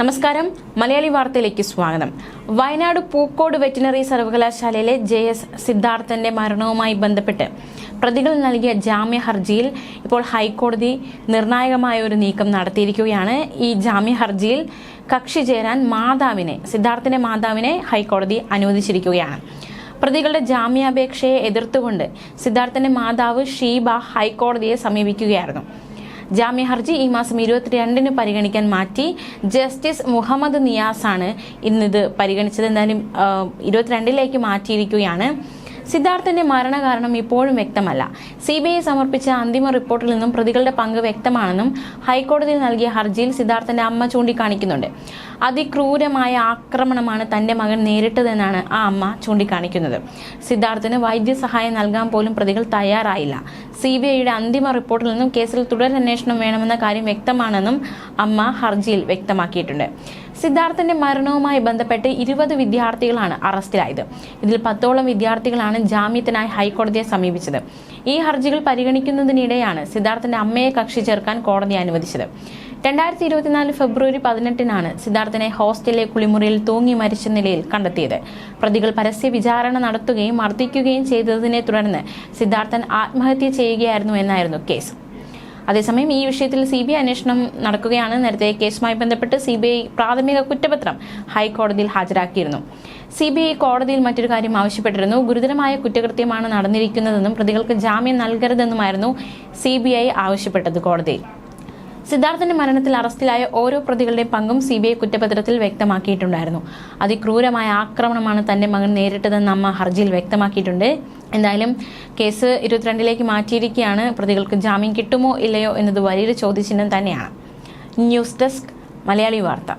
നമസ്കാരം. മലയാളി വാർത്തയിലേക്ക് സ്വാഗതം. വയനാട് പൂക്കോട് വെറ്റിനറി സർവകലാശാലയിലെ ജെ എസ് സിദ്ധാർത്ഥന്റെ മരണവുമായി ബന്ധപ്പെട്ട് പ്രതികൾ നൽകിയ ജാമ്യ ഹർജിയിൽ ഇപ്പോൾ ഹൈക്കോടതി നിർണായകമായ ഒരു നീക്കം നടത്തിയിരിക്കുകയാണ്. ഈ ജാമ്യ ഹർജിയിൽ കക്ഷി ചേരാൻ മാതാവിനെ സിദ്ധാർത്ഥന്റെ മാതാവിനെ ഹൈക്കോടതി അനുവദിച്ചിരിക്കുകയാണ്. പ്രതികളുടെ ജാമ്യാപേക്ഷയെ എതിർത്തുകൊണ്ട് സിദ്ധാർത്ഥന്റെ മാതാവ് ഷീബ ഹൈക്കോടതിയെ സമീപിക്കുകയായിരുന്നു. ജാമ്യ ഹർജി ഈ മാസം ഇരുപത്തിരണ്ടിന് പരിഗണിക്കാൻ മാറ്റി ജസ്റ്റിസ് മുഹമ്മദ് നിയാസാണ് ഇന്നിത് പരിഗണിച്ചത്. എന്തായാലും ഇരുപത്തിരണ്ടിലേക്ക് മാറ്റിയിരിക്കുകയാണ്. സിദ്ധാർത്ഥന്റെ മരണകാരണം ഇപ്പോഴും വ്യക്തമല്ല. സി ബി ഐ സമർപ്പിച്ച അന്തിമ റിപ്പോർട്ടിൽ നിന്നും പ്രതികളുടെ പങ്ക് വ്യക്തമാണെന്നും ഹൈക്കോടതിയിൽ നൽകിയ ഹർജിയിൽ സിദ്ധാർത്ഥന്റെ അമ്മ ചൂണ്ടിക്കാണിക്കുന്നുണ്ട്. അതിക്രൂരമായ ആക്രമണമാണ് തന്റെ മകൻ നേരിട്ടതെന്നാണ് ആ അമ്മ ചൂണ്ടിക്കാണിക്കുന്നത്. സിദ്ധാർത്ഥന് വൈദ്യസഹായം നൽകാൻ പോലും പ്രതികൾ തയ്യാറായില്ല. സി ബി ഐയുടെ അന്തിമ റിപ്പോർട്ടിൽ നിന്നും കേസിൽ തുടരന്വേഷണം വേണമെന്ന കാര്യം വ്യക്തമാണെന്നും അമ്മ ഹർജിയിൽ വ്യക്തമാക്കിയിട്ടുണ്ട്. സിദ്ധാർത്ഥന്റെ മരണവുമായി ബന്ധപ്പെട്ട് ഇരുപത് വിദ്യാർത്ഥികളാണ് അറസ്റ്റിലായത്. ഇതിൽ പത്തോളം വിദ്യാർത്ഥികളാണ് ജാമ്യത്തിനായി ഹൈക്കോടതിയെ സമീപിച്ചത്. ഈ ഹർജികൾ പരിഗണിക്കുന്നതിനിടെയാണ് സിദ്ധാർത്ഥന്റെ അമ്മയെ കക്ഷി ചേർക്കാൻ കോടതി അനുവദിച്ചത്. രണ്ടായിരത്തി ഇരുപത്തിനാല് ഫെബ്രുവരി പതിനെട്ടിനാണ് സിദ്ധാർത്ഥനെ ഹോസ്റ്റലിലെ കുളിമുറിയിൽ തൂങ്ങി മരിച്ച നിലയിൽ കണ്ടെത്തിയത്. പ്രതികൾ പരസ്യ വിചാരണ നടത്തുകയും മർദ്ദിക്കുകയും ചെയ്തതിനെ തുടർന്ന് സിദ്ധാർത്ഥൻ ആത്മഹത്യ ചെയ്യുകയായിരുന്നു എന്നായിരുന്നു കേസ്. അതേസമയം ഈ വിഷയത്തിൽ സി ബി ഐ അന്വേഷണം നടക്കുകയാണ്. നേരത്തെ കേസുമായി ബന്ധപ്പെട്ട് സി ബി ഐ പ്രാഥമിക കുറ്റപത്രം ഹൈക്കോടതിയിൽ ഹാജരാക്കിയിരുന്നു. സി ബി ഐ കോടതിയിൽ മറ്റൊരു കാര്യം ആവശ്യപ്പെട്ടിരുന്നു. ഗുരുതരമായ കുറ്റകൃത്യമാണ് നടന്നിരിക്കുന്നതെന്നും പ്രതികൾക്ക് ജാമ്യം നൽകരുതെന്നുമായിരുന്നു സി ബി ഐ ആവശ്യപ്പെട്ടത് കോടതിയിൽ. സിദ്ധാർത്ഥന്റെ മരണത്തിൽ അറസ്റ്റിലായ ഓരോ പ്രതികളുടെയും പങ്കും സി ബി ഐ കുറ്റപത്രത്തിൽ വ്യക്തമാക്കിയിട്ടുണ്ടായിരുന്നു. അതിക്രൂരമായ ആക്രമണമാണ് തന്റെ മകൻ നേരിട്ടതെന്ന് അമ്മ ഹർജിയിൽ വ്യക്തമാക്കിയിട്ടുണ്ട്. എന്തായാലും കേസ് ഇരുപത്തിരണ്ടിലേക്ക് മാറ്റിയിരിക്കുകയാണ്. പ്രതികൾക്ക് ജാമ്യം കിട്ടുമോ ഇല്ലയോ എന്നത് വലിയൊരു ചോദ്യചിഹ്നം തന്നെയാണ്. ന്യൂസ് ഡെസ്ക് മലയാളി വാർത്ത.